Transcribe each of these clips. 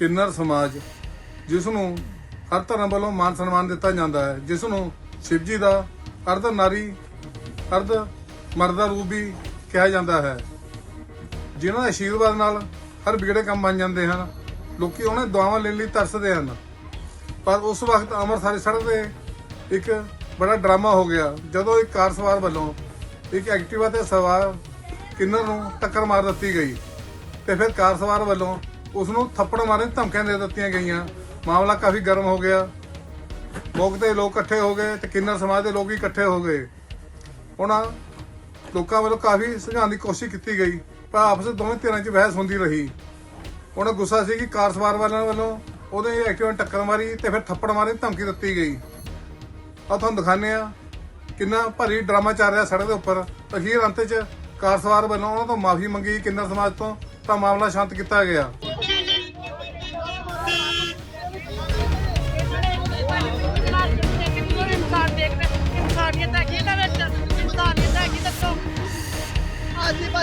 ਕਿੰਨਰ ਸਮਾਜ, ਜਿਸ ਨੂੰ ਹਰ ਧਰਮ ਵੱਲੋਂ ਮਾਨ ਸਨਮਾਨ ਦਿੱਤਾ ਜਾਂਦਾ ਹੈ, ਜਿਸ ਨੂੰ ਸ਼ਿਵਜੀ ਦਾ ਅਰਧ ਨਾਰੀ, ਅਰਧ ਮਰਦ ਦਾ ਰੂਪ ਵੀ ਕਿਹਾ ਜਾਂਦਾ ਹੈ। ਜਿਨ੍ਹਾਂ ਦੇ ਆਸ਼ੀਰਵਾਦ ਨਾਲ ਹਰ ਵਿਗੜੇ ਕੰਮ ਬਣ ਜਾਂਦੇ ਹਨ, ਲੋਕੀ ਉਹਨਾਂ ਦੁਆਵਾਂ ਲੈਣ ਲਈ ਤਰਸਦੇ ਹਨ। ਪਰ ਉਸ ਵਕਤ ਅੰਮ੍ਰਿਤਸਰ ਸੜਕ ਤੇ ਇੱਕ ਬੜਾ ਡਰਾਮਾ ਹੋ ਗਿਆ, ਜਦੋਂ ਇੱਕ ਕਾਰ ਸਵਾਰ ਵੱਲੋਂ ਇੱਕ ਐਕਟਿਵਾ ਤੇ ਸਵਾਰ ਕਿੰਨਰ ਨੂੰ ਟੱਕਰ ਮਾਰ ਦਿੱਤੀ ਗਈ ਤੇ ਫਿਰ ਕਾਰ ਸਵਾਰ ਵੱਲੋਂ ਉਸ ਨੂੰ ਥੱਪੜ ਮਾਰਨ ਦੀਆਂ ਧਮਕੀਆਂ ਦੇ ਦਿੱਤੀਆਂ ਗਈਆਂ। ਮਾਮਲਾ ਕਾਫੀ ਗਰਮ ਹੋ ਗਿਆ। ਮੌਕੇ ਤੇ ਲੋਕ ਇਕੱਠੇ ਹੋ ਗਏ ਤੇ ਕਿੰਨਰ ਸਮਾਜ ਦੇ ਲੋਕ ਵੀ ਇਕੱਠੇ ਹੋ ਗਏ। ਉਹਨਾਂ ਲੋਕਾਂ ਵੱਲੋਂ ਕਾਫੀ ਸੁਝਾਉਣ ਦੀ ਕੋਸ਼ਿਸ਼ ਕੀਤੀ ਗਈ, ਪਰ ਆਪਸ ਦੋਵੇਂ ਧਿਰਾਂ 'ਚ ਬਹਿਸ ਹੁੰਦੀ ਰਹੀ। ਉਹਨਾਂ ਗੁੱਸਾ ਸੀ ਕਿ ਕਾਰ ਸਵਾਰ ਵਾਲਿਆਂ ਵੱਲੋਂ ਉਹਦੇ ਐਕਟਿਵਾ ਟੱਕਰ ਮਾਰੀ ਤੇ ਫਿਰ ਥੱਪੜ ਮਾਰੇ ਧਮਕੀ ਦਿੱਤੀ ਗਈ। ਆ ਤੁਹਾਨੂੰ ਦਿਖਾਉਂਦੇ ਆ ਕਿੰਨਾ ਭਾਰੀ ਡਰਾਮਾ ਚੱਲ ਰਿਹਾ ਸੜਕ ਦੇ ਉੱਪਰ। ਅਖੀਰ ਅੰਤ 'ਚ ਕਾਰ ਸਵਾਰ ਵੱਲੋਂ ਉਹਨਾਂ ਤੋਂ ਮਾਫੀ ਮੰਗੀ ਕਿੰਨਰ ਸਮਾਜ ਤੋਂ ਤਾਂ ਮਾਮਲਾ ਸ਼ਾਂਤ ਕੀਤਾ ਗਿਆ।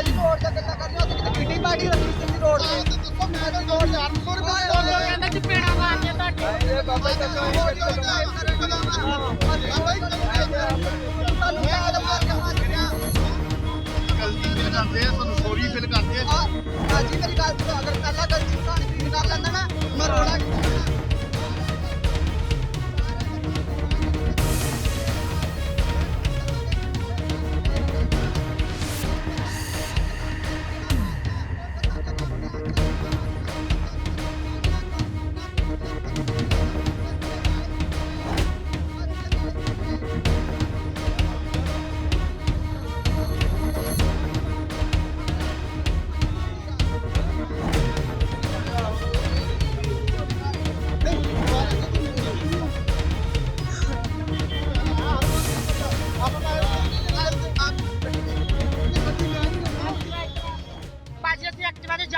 ਭਾਜੀ ਰੋਡ ਤੇ ਗੱਲਾਂ ਕਰਨੀਆਂ ਉੱਥੇ ਕਿਤੇ ਕਿੱਡੀ ਪਾਰਟੀ ਰੱਖੀ ਸੀ ਰੋਡ ਤੇ। ਦੱਸੋ ਮੈਂ ਤਾਂ ਰੋਡ 400 ਰੁਪਏ ਉਹ ਲੋਕ ਕਹਿੰਦੇ ਚਪੇੜਾ ਮਾਰਨੀਆਂ ਤੁਹਾਡੇ ਇਹ ਬਾਬਾ ਜੀ ਦੱਸੋ ਗਲਤੀ ਫੀਲ ਕਰਦੇ ਆ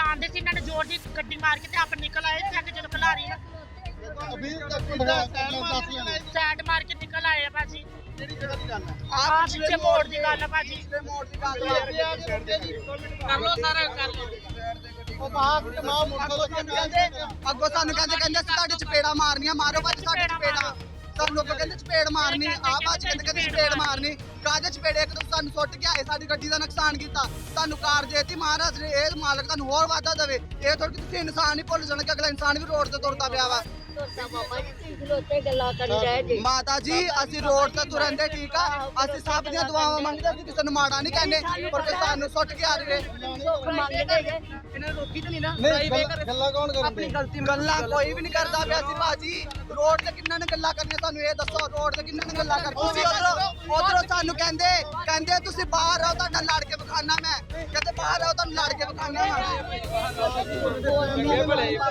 ਜਾਣਦੇ ਸੀ ਇਹਨਾਂ ਨੇ ਜ਼ੋਰ ਦੀ ਗੱਡੀ ਮਾਰ ਕੇ ਤੇ ਆਪ ਨਿਕਲ ਆਏ ਤੇ ਅੱਗੇ ਜਦੋਂ ਖਿਲਾਰੀ ਅਭੀ ਤੱਕ ਸਾਈਡ ਮਾਰ ਕੇ ਨਿਕਲ ਆਏ ਆ ਬਾਜੀ ਕਿਹੜੀ ਜਗ੍ਹਾ ਦੀ ਗੱਲ ਹੈ ਆ ਪਿੱਛੇ ਮੋੜ ਦੀ ਗੱਲ ਆ ਬਾਜੀ ਮੋੜ ਦੀ ਗੱਲ ਕਰ ਲੋ ਸਾਰਾ ਕਰ ਲੋ ਉਹ ਬਾਹਰ ਤਮਾਮ ਮੁਲਕਾਂ ਤੋਂ ਕਹਿੰਦੇ ਅੱਗੋਂ ਸਾਨੂੰ ਕਹਿੰਦੇ ਕਹਿੰਦੇ ਅਸੀਂ ਤੁਹਾਡੇ ਚਪੇੜਾ ਮਾਰਨੀਆਂ ਮਾਰੋ ਭਾਜੀ ਸਾਡੇ ਚਪੇੜਾ ਸਭ ਲੋਕ ਕਹਿੰਦੇ ਚਪੇੜ ਮਾਰਨੀ ਆ ਕਹਿੰਦੇ ਕਹਿੰਦੇ ਚਪੇੜ ਮਾਰਨੀ। ਕਾਹਦੇ ਚਪੇੜੇ ਇੱਕ ਸਾਨੂੰ ਸੁੱਟ ਕੇ ਆਏ ਸਾਡੀ ਗੱਡੀ ਦਾ ਨੁਕਸਾਨ ਕੀਤਾ। ਤੁਹਾਨੂੰ ਕਾਰ ਦੇਤੀ ਮਹਾਰਾਜ ਨੇ ਇਹ ਮਾਲਕ ਤੁਹਾਨੂੰ ਹੋਰ ਵਾਧਾ ਦੇਵੇ। ਇਹ ਥੋੜੀ ਕਿ ਤੁਸੀਂ ਇਨਸਾਨ ਹੀ ਭੁੱਲ ਜਾਣਾ ਕਿ ਅਗਲਾ ਇਨਸਾਨ ਵੀ ਰੋਡ ਤੇ ਤੁਰਦਾ ਪਿਆ ਵਾ। ਮਾਤਾ ਜੀ ਅਸੀਂ ਰੋਡ ਤੇ ਤੁਰੰਦੇ ਠੀਕ ਆ। ਅਸੀਂ ਸਭ ਦੀਆਂ ਦੁਆਵਾਂ ਮੰਗਦੇ ਅਸੀਂ ਕਿਸੇ ਨੂੰ ਮਾੜਾ ਨਹੀਂ ਕਹਿੰਦੇ ਪਰ ਕਿ ਸਾਨੂੰ ਸੁੱਟ ਕੇ ਆ ਜਾਵੇ। ਇਹਨਾਂ ਰੋਕੀ ਤੇ ਨਹੀਂ ਨਾ ਗੱਲ- ਕੌਣ ਕਰਦੇ ਗਲਤੀ ਗੱਲਾਂ ਕੋਈ ਵੀ ਨਹੀਂ ਕਰਦਾ ਪਿਆ ਸੀ ਭਾਜੀ। ਰੋਡ ਤੇ ਕਿੰਨਾਂ ਨੇ ਗੱਲਾਂ ਕਰਨੀਆਂ ਤੁਹਾਨੂੰ ਇਹ ਦੱਸੋ ਰੋਡ ਤੇ ਕਿੰਨਾਂ ਨੇ ਗੱਲਾਂ ਕਰਨੀਆਂ? ਉਧਰੋਂ ਉਧਰੋਂ ਸਾਨੂੰ ਕਹਿੰਦੇ ਕਹਿੰਦੇ ਤੁਸੀਂ ਬਾਹਰ ਆਓ, ਤੁਹਾਡਾ ਲੜ ਕੇ ਵਿਖਾਣਾ ਮੈਂ। ਕਹਿੰਦੇ ਬਾਹਰ ਆਓ, ਤੁਹਾਨੂੰ ਲੜ ਕੇ ਵਿਖਾਣਾ ਮੈਂ।